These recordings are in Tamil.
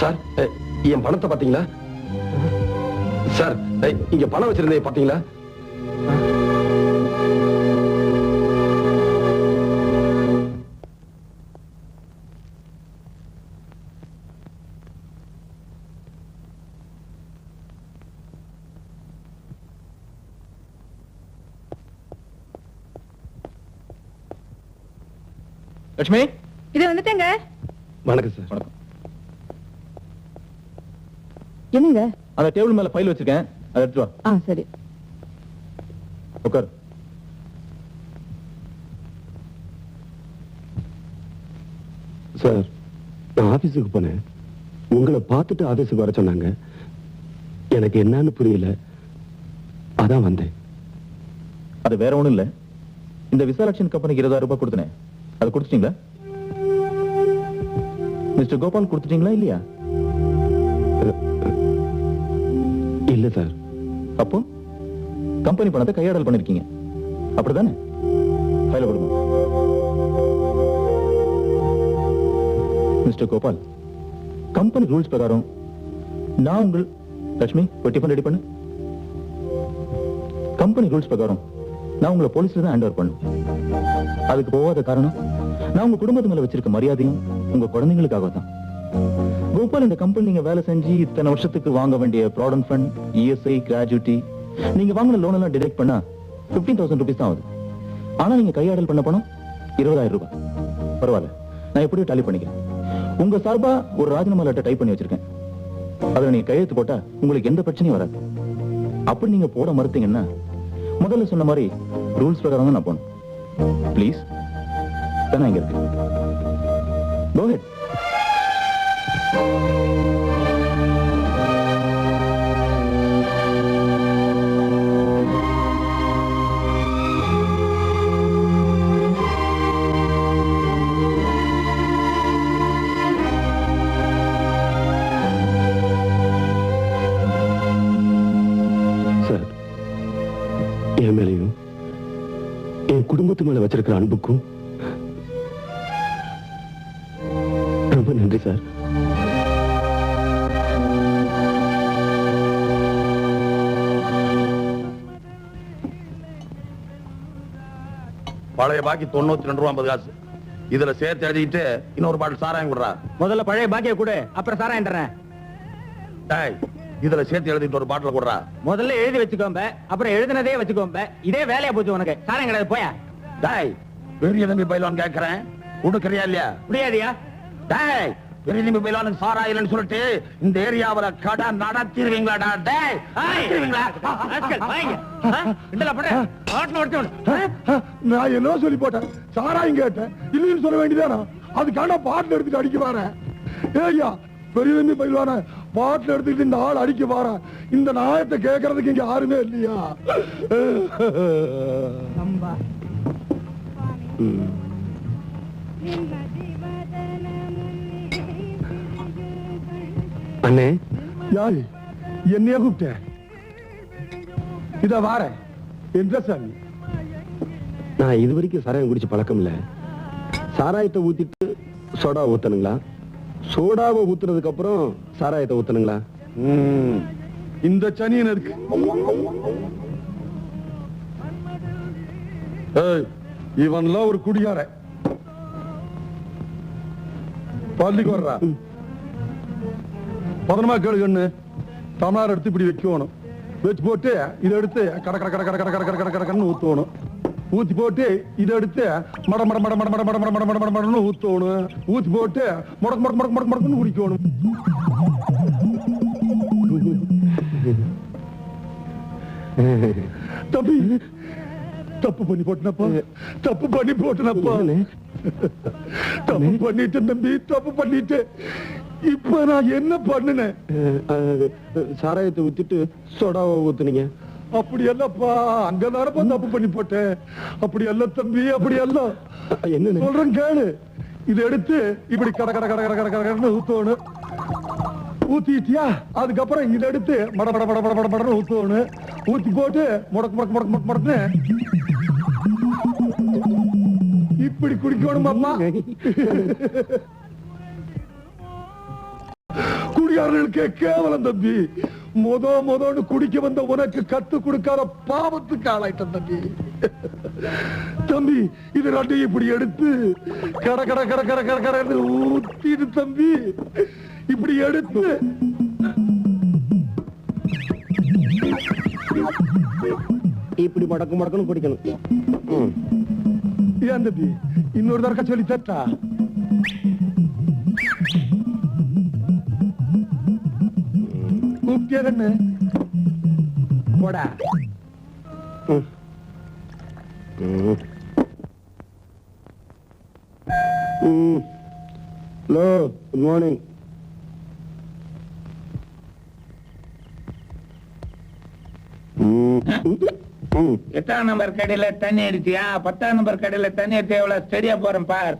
சார் என் பணத்தை பாத்தீங்களா சார் இங்க பணம் வச்சிருந்தேன் பாத்தீங்களா லட்சுமி? இது வந்துட்டேங்க. வணக்கம் சார். வணக்கம். என்னங்க? அந்த டேபிள் மேல ஃபைல் வச்சிருக்கேன். அதை எடுத்து வா. ஆ சரி. உட்கார். சார் நான் ஆபீஸுக்கு போனேன். உங்களை பார்த்துட்டு ஆபீஸுக்கு வர சொன்னாங்க. எனக்கு என்னன்னு புரியல. அதான் வந்தேன். அது வேற ஒண்ணும் இல்ல. இந்த விசாலட்சன் கம்பெனிக்கு இருபதாயிரம் ரூபாய் கொடுத்தனே. அது கொடுத்துட்டீங்களா? மிஸ்டர் கோபால் கொடுத்துட்டீங்களா இல்லையா? இல்ல சார். அப்போ? கம்பெனி பணத்தை கையாடல் பண்ணிருக்கீங்க. அப்படிதானே? ஃபைல கொடுங்க. மிஸ்டர் கோபால் கம்பெனி ரூல்ஸ் பிரகாரம் நான் உங்கள் லட்சுமி ஒரு டிஃபன் ரெடி பண்ணு. கம்பெனி ரூல்ஸ் பிரகாரம் நான் உங்களை போலீஸ்ல தான் ஹேண்ட் ஓவர் பண்ணும் அதுக்கு போகாத காரணம்? நான் உங்க குடும்பத்து மேல வச்சிருக்க மரியாதையும் உங்க குழந்தைங்களுக்காக தான் கோபால் இந்த கம்பெனி நீங்க வேலை செஞ்சு இத்தனை வருஷத்துக்கு வாங்க வேண்டிய ப்ராடன்ட் ஃபண்ட் இஎஸ்ஐ கிராஜுவிட்டி நீங்க வாங்கின லோன் எல்லாம் டிடெக்ட் பண்ணா பிப்டீன் தௌசண்ட் ருபீஸ் தான் ஆகுது. ஆனா நீங்க கையாடல் பண்ண பணம் இருபதாயிரம் ரூபாய். பரவாயில்ல நான் எப்படியும் டாலி பண்ணிக்கிறேன். உங்க சார்பா ஒரு ராஜினாமா லெட்டர் டைப் பண்ணி வச்சிருக்கேன். அதுல நீங்க கையெழுத்து போட்டா உங்களுக்கு எந்த பிரச்சனையும் வராது. அப்படி நீங்க போட மறுத்தீங்கன்னா முதல்ல சொன்ன மாதிரி ரூல்ஸ் பிரகாரம் தான் நான் போகணும் ப்ளீஸ் தானே இங்க இருக்கு? Go என் மேலையும் என் குடும்பத்து மேல வச்சிருக்கிற அன்புக்கும் ரொம்ப நன்றி சார். பழைய பாக்கி தொண்ணூத்தி ரெண்டு ரூபா ஐம்பது காசு. இதுல சேர்த்து எழுதிட்டு இன்னொரு பாட்டில் சாராயம் கொடுறா. முதல்ல பழைய பாக்கிய கொடு அப்புறம் சாராயன்றேன் டேய் இதுல சேர்த்து எழுதிட்டு ஒரு பாட்டில் கொடுறா. முதல்ல எழுதி வச்சுக்கோம்ப அப்புறம் எழுதினதே வச்சுக்கோம்ப இதே வேலையா போச்சு உனக்கு. சாராயம் கிடையாது போயா? டேய் பெரிய தம்பி பயிலான்னு கேட்கறேன் கொடுக்கறியா இல்லையா? முடியாதியா? டேய் பெரிய தம்பி சாராயிலன்னு சொல்லிட்டு இந்த ஏரியாவுல கடை நடத்திடுவீங்களாடா டேய் நடத்திடுவீங்களா நான் என்ன சொல்லி போட்டேன் சாராயம் கேட்டேன் இல்லைன்னு சொல்ல வேண்டியதானா அதுக்கான பாட்டில் எடுத்துட்டு அடிக்க வரேன் ஏய்யா பெரியதம்பி பயில்வான பாட்டில் எடுத்துக்கிட்டு இந்த ஆள் அடிக்க வரேன் இந்த நாயத்தை கேட்கறதுக்கு இங்க யாருமே இல்லையா அண்ணே. யாரு? என்னைய கூப்பிட்டேன் இத வாரேன். என்ற சாமி நான் இது வரைக்கும் சாராயம் குடிச்சு பழக்கம் இல்ல. சாராயத்தை ஊத்திட்டு சோடா ஊத்தணுங்களா? சோடாவை ஊத்துனதுக்கு அப்புறம் சாராயத்தை ஊத்தணுங்களா? இந்த சனியன் இருக்கு. இவன்லாம் ஒரு குடிகாரன். பள்ளிக்கு வர்றா. பதனமா கேளு கண்ணு டமார் எடுத்து இப்படி வைக்கணும் வச்சு போட்டு இதை எடுத்து கட கட கட கட கட கட கட கட கடன்னு ஊத்தணும் ஊத்தி போட்டு இதை எடுத்து மட மட மட மட மட மட மட மட மட மட மடன்னு ஊத்தணும் ஊத்தி போட்டு முடக்கு முடக்கு முடக்கு முடக்கு முடக்குன்னு குடிக்கணும் தம்பி தப்பு பண்ணி போட்டனப்பா தப்பு பண்ணி போட்டனப்பா தப்பு பண்ணிட்டு தம்பி தப்பு பண்ணிட்டு இப்ப நான் என்ன பண்ணினேன்? சாராயத்தை ஊத்திட்டு சோடாவை ஊத்துனீங்க. அப்படி அல்லப்பா அங்க தானப்பா தப்பு பண்ணி போட்டேன். அப்படி அல்ல தம்பி அப்படி அல்ல என்னண்ணே? சொல்றேன் கேளு. இதை எடுத்து இப்படி கட கட கட கட கட கட கடன்னு ஊத்தணும். ஊத்திட்டியா? அதுக்கப்புறம் இதை எடுத்து மட மட மட மட மட மடன்னு ஊத்தணும். ஊத்தி போட்டு முடக்கு முடக்கு முடக்கு முடக்கு முடக்குன்னு. இப்படி குடிக்கணுமாப்பா? குடியாரர்களுக்கே கேவலம் தம்பி. மொத மொதன்னு குடிக்க வந்த உனக்கு கத்து கொடுக்காத பாவத்துக்கு ஆளாயிட்டம் தம்பி. தம்பி இது ரெண்டையும் இப்படி எடுத்து கட கட கட கட கட கடன்னு ஊத்திடு தம்பி. இப்படி எடுத்து. இப்படி மடக்கு மடக்குன்னு குடிக்கணும். ஏன் தம்பி இன்னொரு தடக்க சொல்லி தட்டா? கண்ணு போடா. ஹலோ குட் மார்னிங் எட்டாம் நம்பர் கடையில தண்ணி அடிச்சியா? பத்தாம் நம்பர் கடையில தண்ணி அடிச்சா எவ்வளவு? ஸ்டெடியா போறேன் பார்.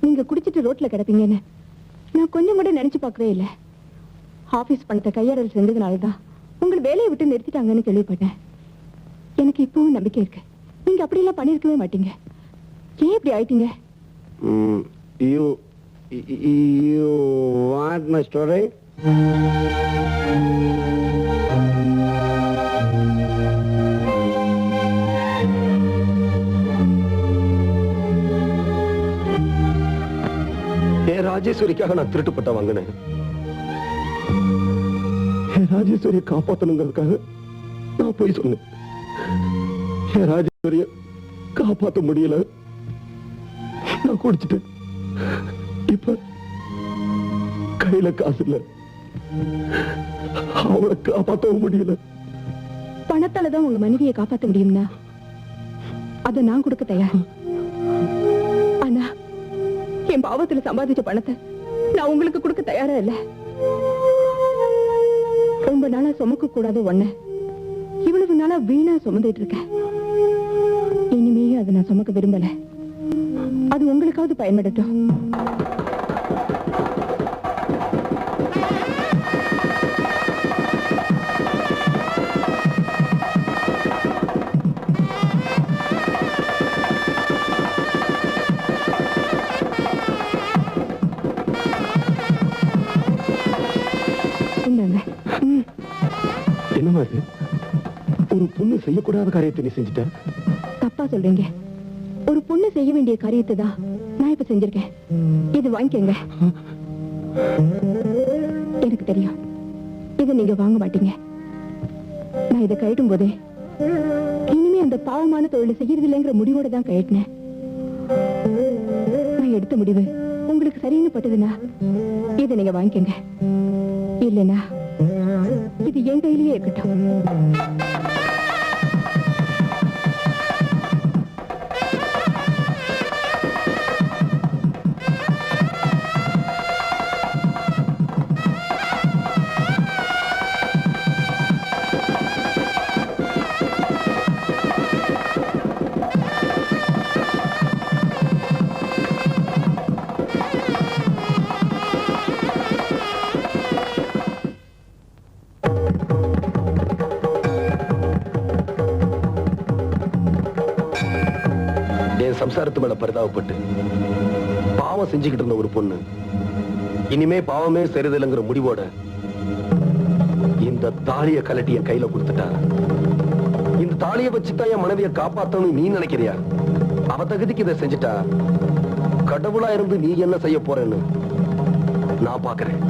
நீங்க குடிச்சிட்டு ரோட்ல கிடப்பீங்கன்னு. நான் கொஞ்சம் கூட நினைச்சு பார்க்கவே இல்ல. ஆபீஸ் பணத்தை கையாடல் செஞ்சதுனாலதான் உங்களை வேலையை விட்டு நிறுத்திட்டாங்கன்னு கேள்விப்பட்டேன். எனக்கு இப்பவும் நம்பிக்கை இருக்கு. நீங்க அப்படி எல்லாம் பண்ணிருக்கவே மாட்டீங்க. ஏன் இப்படி ஆயிட்டீங்க? Mm, you, y- you want ராஜேஸ்வரிக்காக நான் திருட்டுப்பட்ட வாங்கினேன். என் ராஜேஸ்வரியை காப்பாத்தணுங்கிறதுக்காக நான் போய் சொன்னேன். என் ராஜேஸ்வரிய காப்பாத்த முடியல. நான் குடிச்சிட்டேன். இப்ப கையில காசு இல்ல. அவளை காப்பாத்தவும் முடியல. பணத்தாலதான் உங்க மனைவியை காப்பாத்த முடியும்னா அதை நான் கொடுக்க தயார். என் பாவத்துல சம்பாதிச்ச பணத்தை நான் உங்களுக்கு கொடுக்க தயாரா இல்ல? ரொம்ப நாளா சுமக்க கூடாத ஒண்ணு இவ்வளவு நாளா வீணா சுமந்துட்டு இருக்கேன் இனிமேயும் அதை நான் சுமக்க விரும்பல. அது உங்களுக்காவது பயன்படட்டும். என்னமா இது ஒரு பொண்ணு செய்யக்கூடாத காரியத்தை நீ செஞ்சுட்ட? தப்பா சொல்றீங்க. ஒரு பொண்ணு செய்ய வேண்டிய காரியத்தை தான் நான் இப்ப செஞ்சிருக்கேன். இது வாங்கிக்கங்க. எனக்கு தெரியும். இதை நீங்க வாங்க மாட்டீங்க. நான் இதை கழட்டும் போதே இனிமே அந்த பாவமான தொழிலை செய்யறதில்லைங்கிற முடிவோட தான் கழட்டினேன். நான் எடுத்த முடிவு உங்களுக்கு சரின்னு பட்டதுன்னா இதை நீங்க வாங்கிக்கங்க. இல்லைன்னா இது என் கையிலேயே இருக்கட்டும். சம்சாரத்து மேல பரிதாபப்பட்டு பாவம் செஞ்சுக்கிட்டு இருந்த ஒரு பொண்ணு. இனிமே பாவமே சரிதில்லைங்கிற முடிவோட இந்த தாலிய கலட்டி என் கையில கொடுத்துட்டா. இந்த தாலியை வச்சுதான் என் மனைவியை காப்பாத்தணும் நீ நினைக்கிறியா? அவ தகுதிக்கு இதை செஞ்சுட்டா. கடவுளா இருந்து நீ என்ன செய்ய போறேன்னு நான் பாக்குறேன்.